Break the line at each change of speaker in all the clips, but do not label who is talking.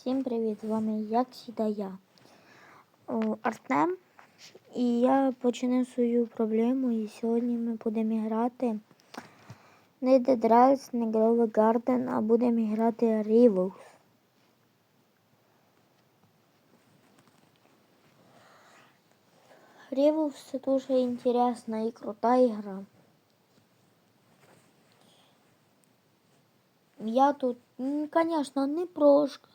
Всім привіт! З вами як завжди я Артем. І я починаю свою проблему. І сьогодні ми будемо грати не Dead Rise, не Grove Garden, а будемо грати Rivals. Rivals це дуже інтересна і крута ігра. Я тут, звісно, не прошка.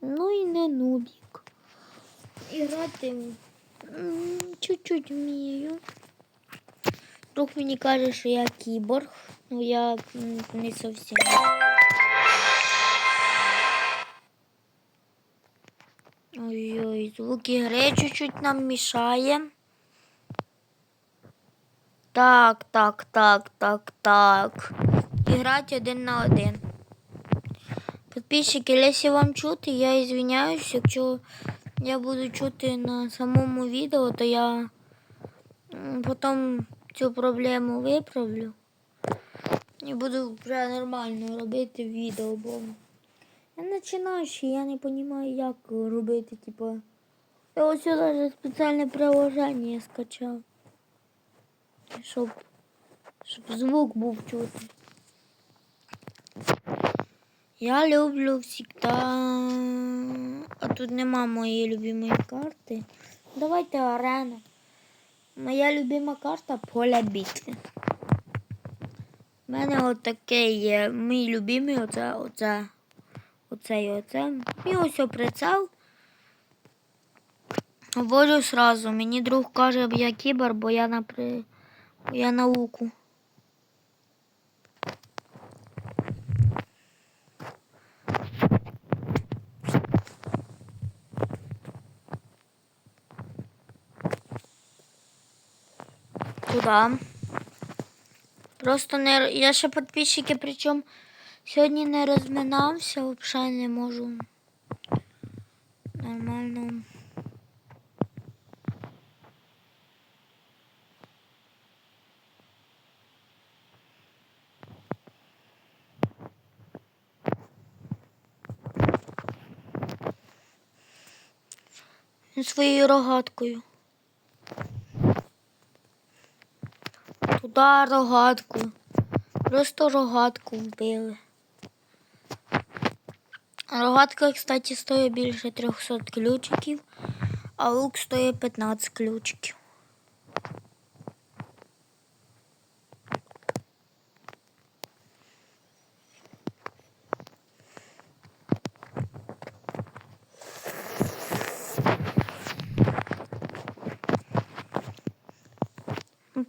Ну і не нубік. І грати чуть-чуть вмію. Друг мені каже, що я кіборг, ну я не зовсім. Ой-ой, звуки гри чуть-чуть нам мішає. Так, так, так, так, так. І грати один на один. Підписчики, якщо вам чути, я извиняюсь, якщо я буду чути на самому відео, то я потім цю проблему виправлю. І буду вже нормально робити відео, бо я починаючий, я не розумію, як робити, типу. Я ось навіть спеціальне приложення скачав. Щоб, щоб звук був чути. Я люблю всегда. А тут нема моєї любимої карти. Давайте арена. Моя любима карта поля битви. У мене от таке є. Мій любимий оце, оце, оце і оце. І ось прицел. Говорю сразу. Мені друг каже, я кібер, бо я на при... я науку. Туда. Просто не я ще підписчики, причому сьогодні не розминався, взагалі не можу нормально. Своєю рогаткою. Туда рогатку. Просто рогатку вбили. Рогатка, кстати, стоїть більше 300 ключиків, а лук стоїть 15 ключиків.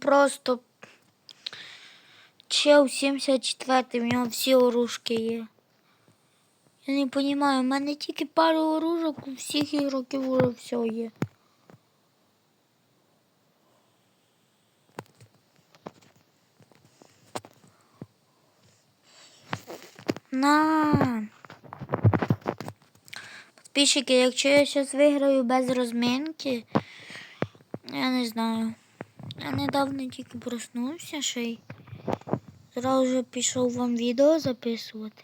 Просто чел 74 в нього всі оружки є. Я не розумію, в мене тільки пару оружок, у всіх ігроків уже все є. На. Підписчики, якщо я зараз виграю без розминки, я не знаю. Я недавно тільки проснувся ще й зразу вже пішов вам відео записувати.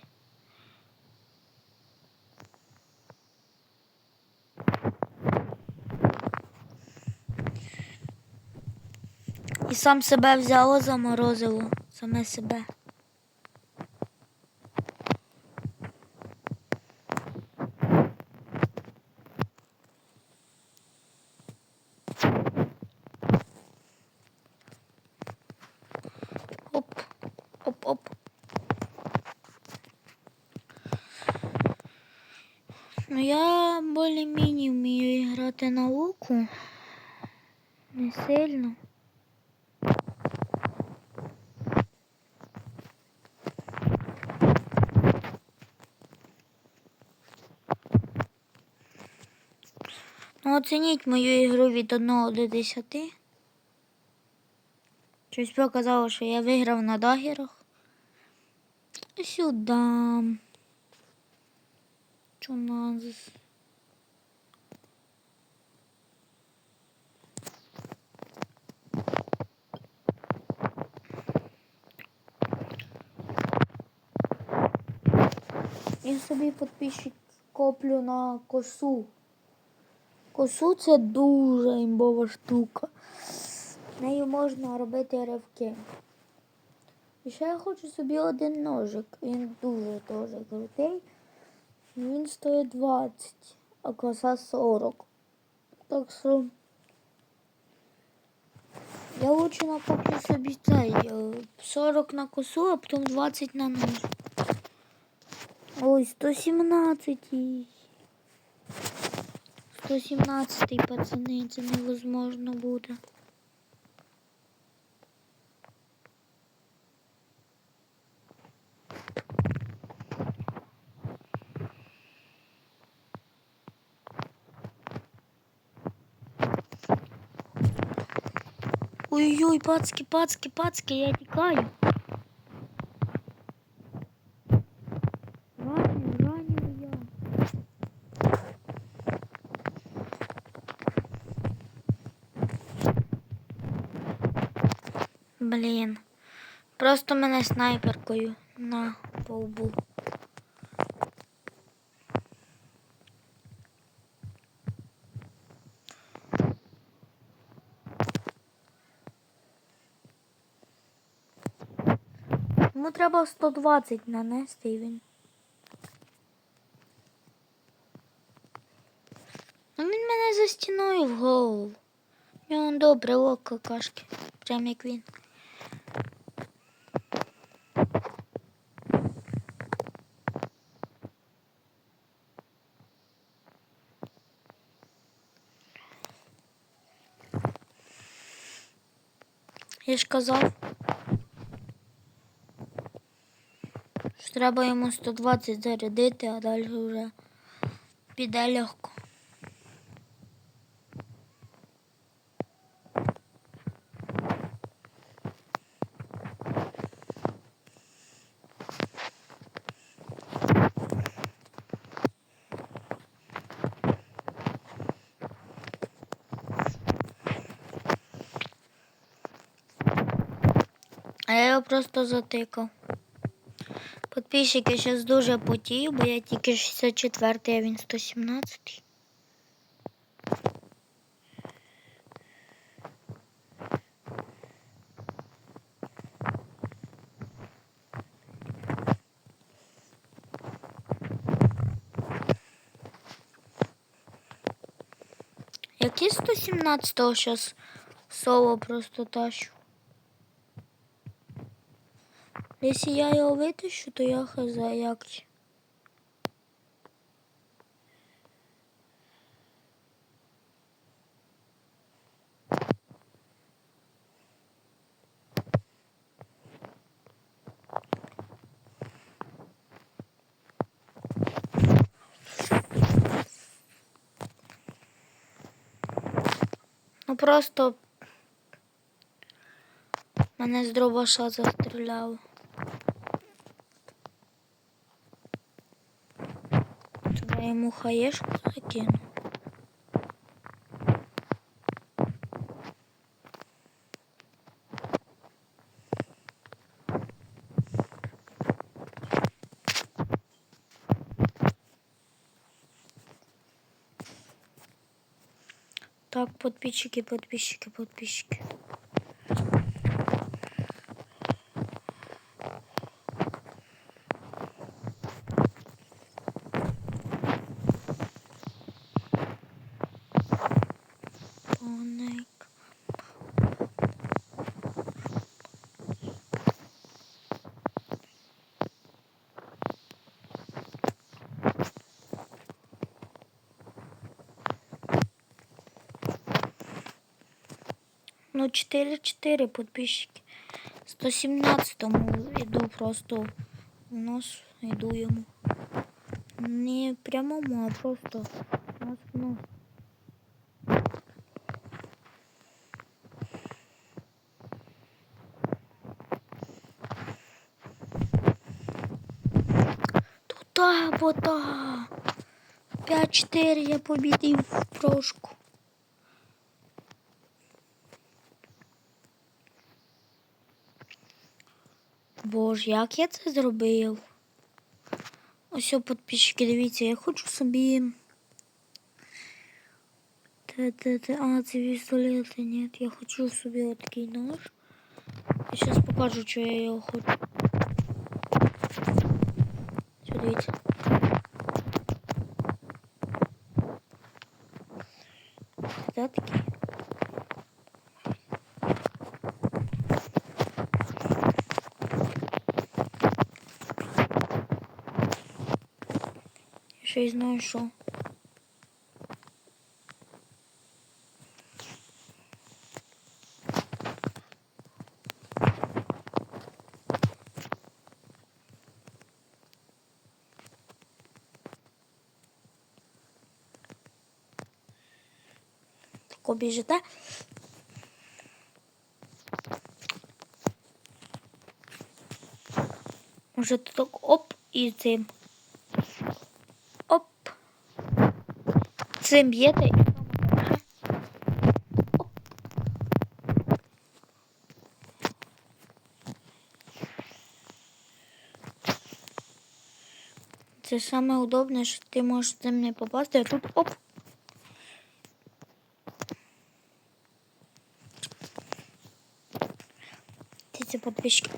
І сам себе взяло заморозило, саме себе. Оп, оп, оп. Ну, я більш-менш вмію грати на луку. Не сильно. Ну, оцініть мою ігру від 1 до 10. Щось показало, що я виграв на дагерах. Сюди. Що Я собі підписчик коплю на косу. Косу це дуже імбова штука. Нею можна робити ривки. І ще я хочу собі один ножик. Він дуже дуже крутий. Він стоїть 20, а коса 40. Так що я лучше накоплю собі цей е, 40 на косу, а потім 20 на нож. Ой, 117. 117 пацани, це невозможно буде. Ой-ой, пацки, пацки, пацки, я тікаю. Блін. Просто мене снайперкою на повбу. Йому треба 120 нанести і він. Ну він мене за стіною в голову. Нього добре око кашки. Прям як він. Я ж казав. Треба йому 120 зарядити, а далі вже піде легко. Просто затикав. Подписчики зараз дуже потію, бо я тільки 64, а він 117. Які 117-го зараз соло просто тащу? Якщо я його витащу, то я хз як. Ну просто мене з дробаша застріляли. Йому хаєшку закину. Так, подписчики, подписчики, подписчики. 4-4 подписчики. 117-му іду просто в нос, іду йому. Не прямому, а просто нос в нос. Тута, бота. 5-4 я побідив в прошку. Боже, як я це зробив? Ось підписчики, дивіться, я хочу собі. Те, те, те. А, це пістолети, ні. Я хочу собі отакий нож. Я зараз покажу, що я його хочу. Дивіться. Це такий. Я ще й знаю, що. Тако біжите. Може тут так оп і цим. Оп. Цим б'єте і. Це саме удобне, що ти можеш цим не попасти, а тут оп. Це подписчики.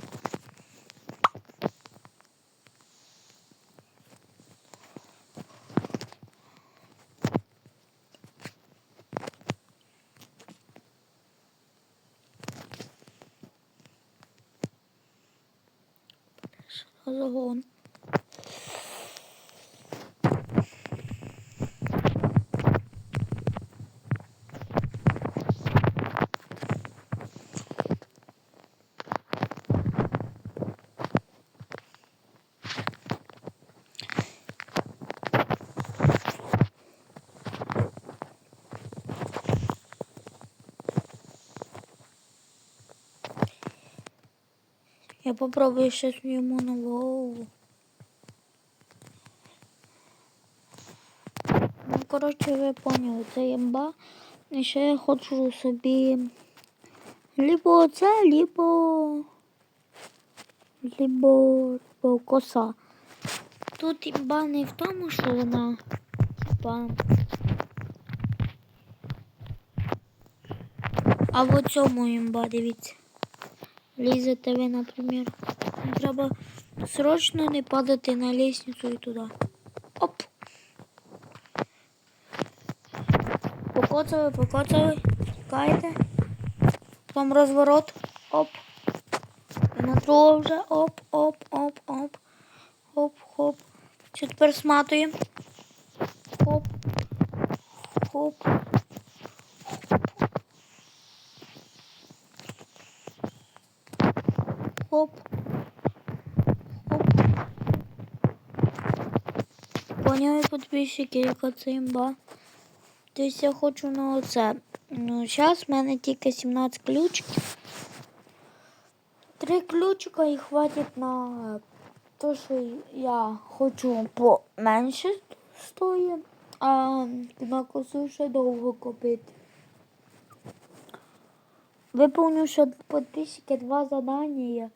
horn. Я попробую сейчас ему на голову. Ну, коротше, ви поняли, це імба. І ще я хочу собі либо це, либо либо, либо коса. Тут імба не в тому, що вона типа. А в цьому імба, дивіться. Ліза ТВ, наприклад. Треба срочно не падати на лестницю і туди. Оп. Покоцали, покоцали. Тікайте. Там розворот. Оп. І на другого вже. Оп, оп, оп, оп. Оп, хоп. Що тепер сматуємо? Хоп. Хоп. Хоп. Яка це імба. Тобто я хочу на оце. Ну, зараз в мене тільки 17 ключиків. Три ключика і хватить на те, що я хочу поменше стоїть, а на косу ще довго купити. Виповнив ще підписчики два задання.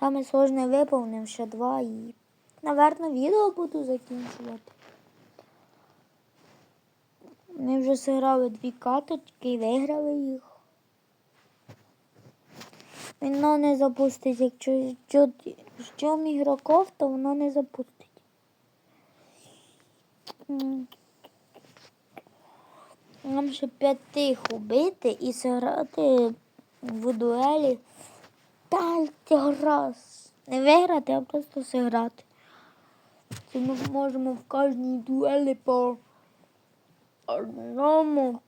Саме сложне виповнив ще два і, наверно, відео буду закінчувати. Ми вже зіграли дві каточки і виграли їх. Воно не запустить, якщо ждем ігроків, то воно не запустить. Нам ще п'ятих убити і зіграти в дуелі п'ять раз. Не виграти, а просто зіграти. Це ми можемо в кожній дуелі по одному,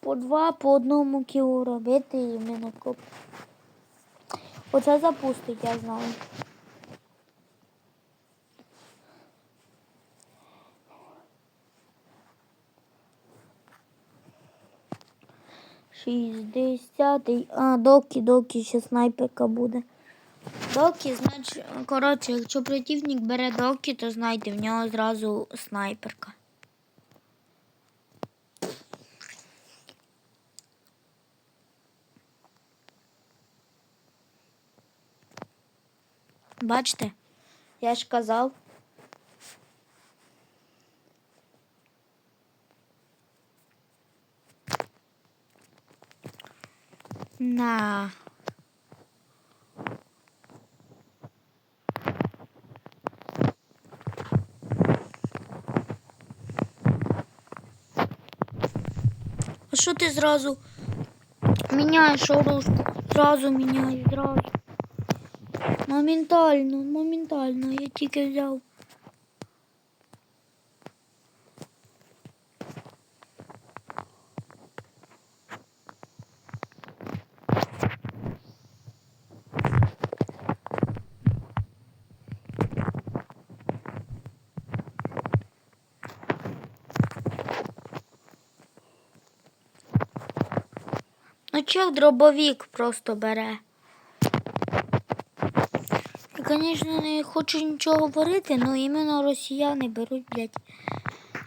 по два, по одному кілу робити і ми накоп. Оце запустить, я знаю. Шістдесятий. А, докі, докі, ще снайперка буде. Докі, значить, коротше, якщо противник бере докі, то знайте, в нього зразу снайперка. Бачите, я ж казав. На. А що ти зразу міняєш оружку? Зразу міняєш, зразу. Моментально, моментально, я тільки взяв. Ну чел дробовик просто бере. Звісно, не хочу нічого говорити, але іменно росіяни беруть, блядь,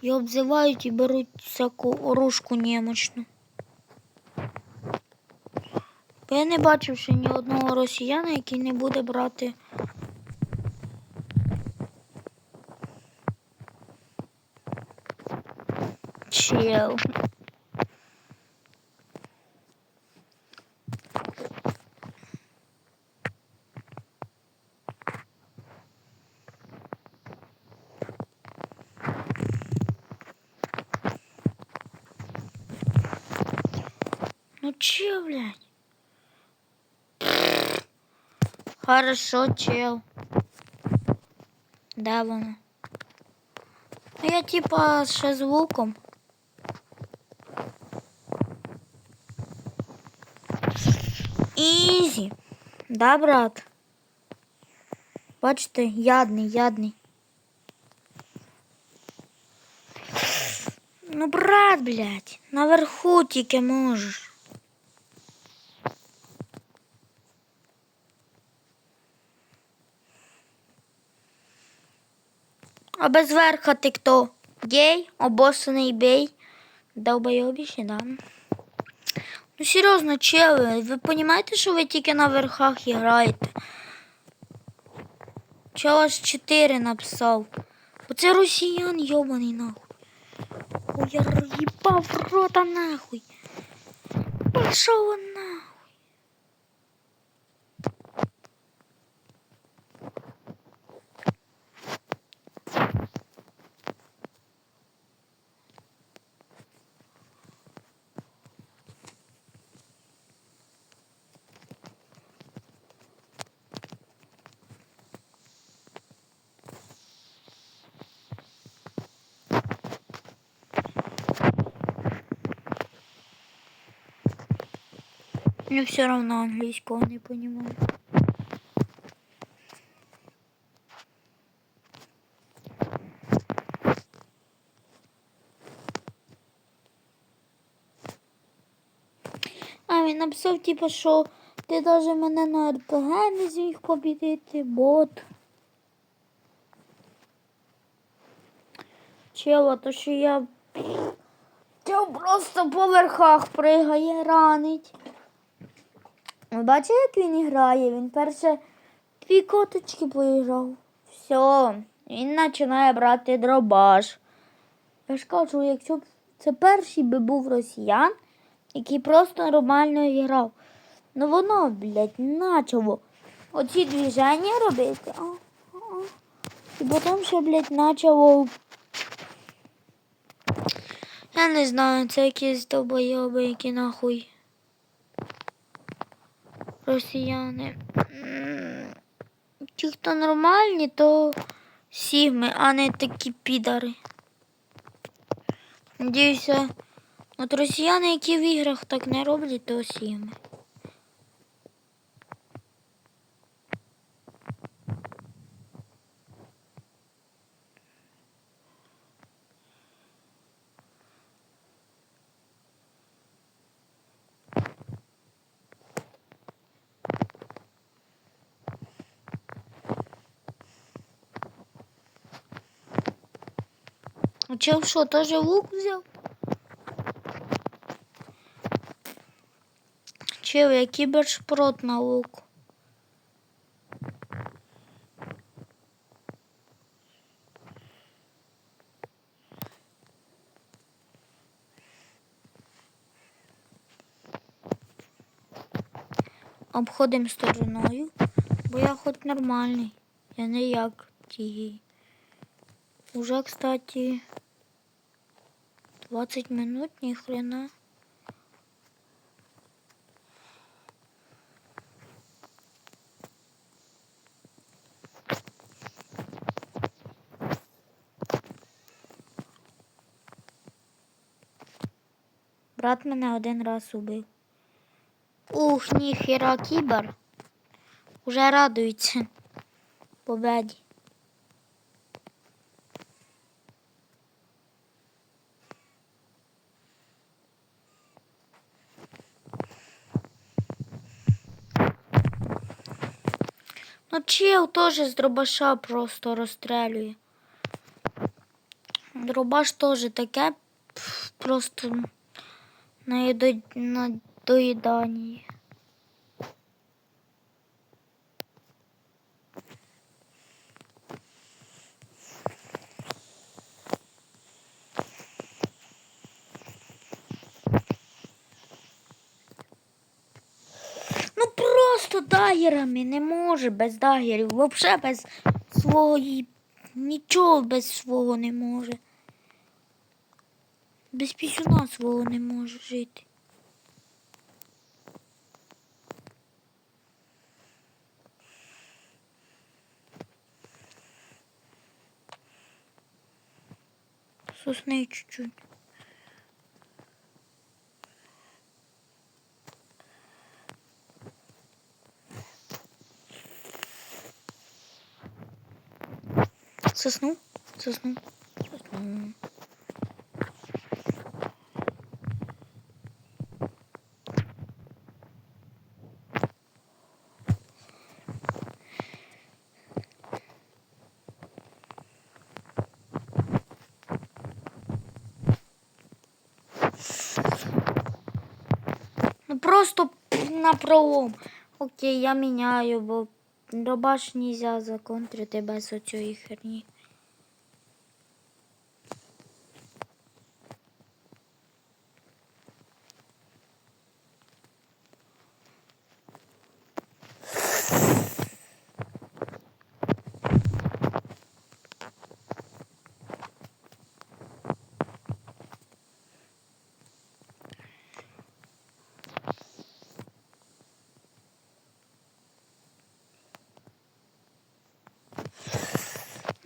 і обзивають і беруть всяку оружку немощну. Бо я не бачив ще ні одного росіяна, який не буде брати. Чел. Ну че, блядь? Хорошо, чел. Да, воно. Ну, Я типа ще звуком. Ізі. Да, брат? Бачите, ядний, ядний. Ну, брат, блядь, наверху тільки можеш. А без верха ти хто? Гей, обоссаний бей. Долбойобіще, да. Ну серйозно, чели, ви розумієте, що ви тільки на верхах граєте? Чел аж 4 написав. Оце росіян йобаний нахуй. Ой, я їбав рота нахуй. Пошов он нахуй. Мне все равно английского не понимаю. А він написав, типу, що ти навіть мене на РПГ не зміг побідити, бот. Чела, то що я Чел просто по верхах пригає, ранить. Ви бачите, як він грає? Він перше дві коточки поїжджав. Все, він починає брати дробаш. Я ж кажу, якщо б це перший би був росіян, який просто нормально грав. Ну воно, блядь, начало оці движення робити. А. І потім ще, блядь, почало. Я не знаю, це якісь долбойоби, які нахуй. Росіяни. Ті, хто нормальні, то сігми, а не такі підари. Надіюся, от росіяни, які в іграх так не роблять, то сігми. А чел що, теж лук взяв? Чел, я кібершпрот на лук. обходимо стороною, бо я хоч нормальний. Я не як ті. Уже, кстати, 20 минут, ні хрена. Брат мене один раз убив. Ух, ніхера кібер. Уже радується победі. Ну, чел теж з дробаша просто розстрілює. Дробаш теж таке просто на доїданні. Ну просто не може без дагерів. Взагалі без свої. Нічого без свого не може. Без пісюна свого не може жити. Сосни чуть-чуть. Сосну. Сосну. Ну просто на пролом. Окей, я міняю, бо дробаш нельзя законтрити без оцієї херні.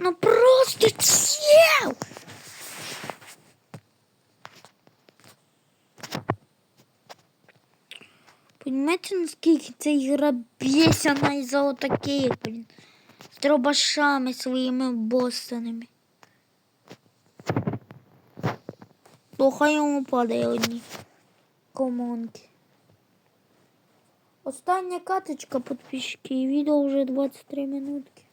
Ну просто чел! Понимаете, наскільки ця ігра бісяна із-за отаких, блін. З дробашами своїми босаними. То хай йому падає одні комонки. Остання каточка підписчики і відео вже 23 минутки.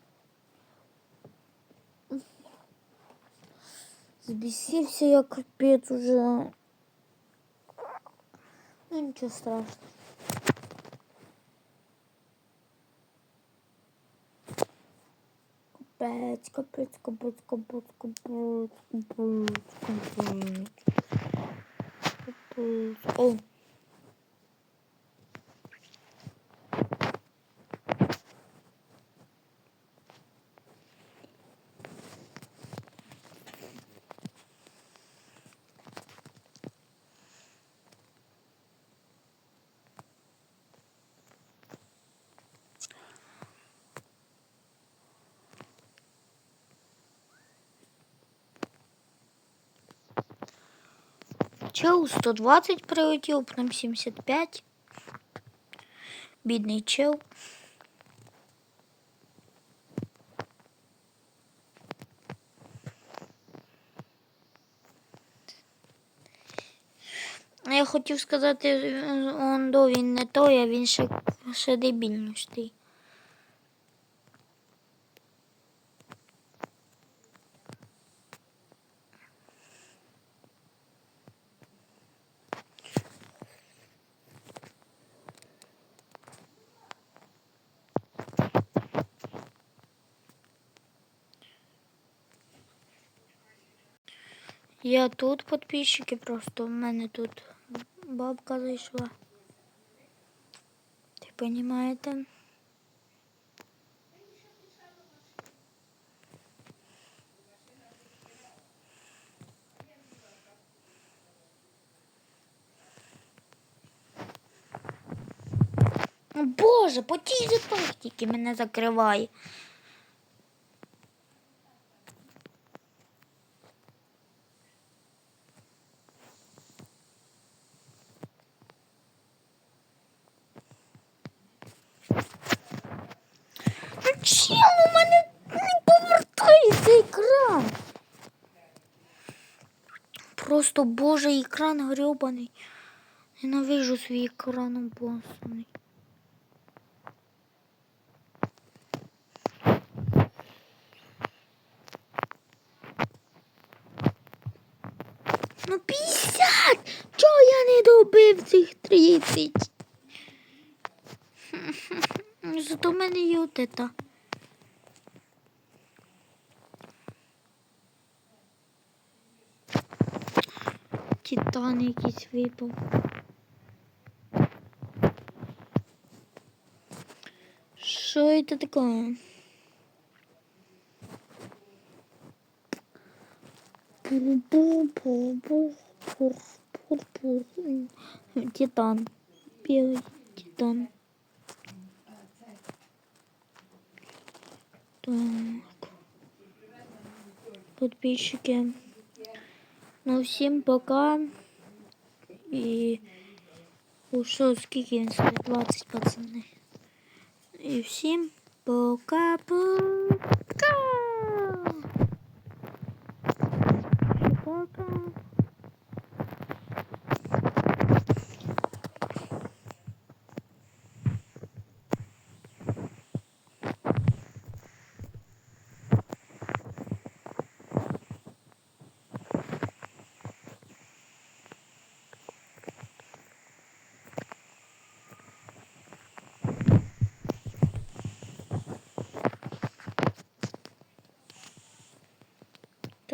Збісився я капець уже. Ну нічого страшного. Капець, капець, капець, капець, капець, капець, капець. Капець. О. Чел 120 прилетів, потім 75. Бідний чел. Я хотів сказати, е, он до він не той, а він ще, ще дебільніший. Я тут підписчики, просто в мене тут бабка зайшла. понімаєте. О, Боже, по тій же тактиці мене закриває. Ну чим у мене не повертається екран? Просто боже, екран грьобаний. Ненавижу свій екран обосаний. Ну 50! Чого я не добив цих 30? Зато в мене є от ета. Титан якийсь випав. Що це таке? Титан. Белый титан. Так. Подписчики. Ну, всім пока. І ушел скільки він стоїть? 20 пацани. І всім пока-пока.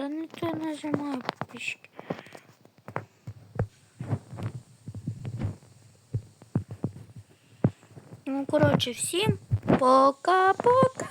Та не то нажимаю подписчики. Ну, коротше, всім пока-пока.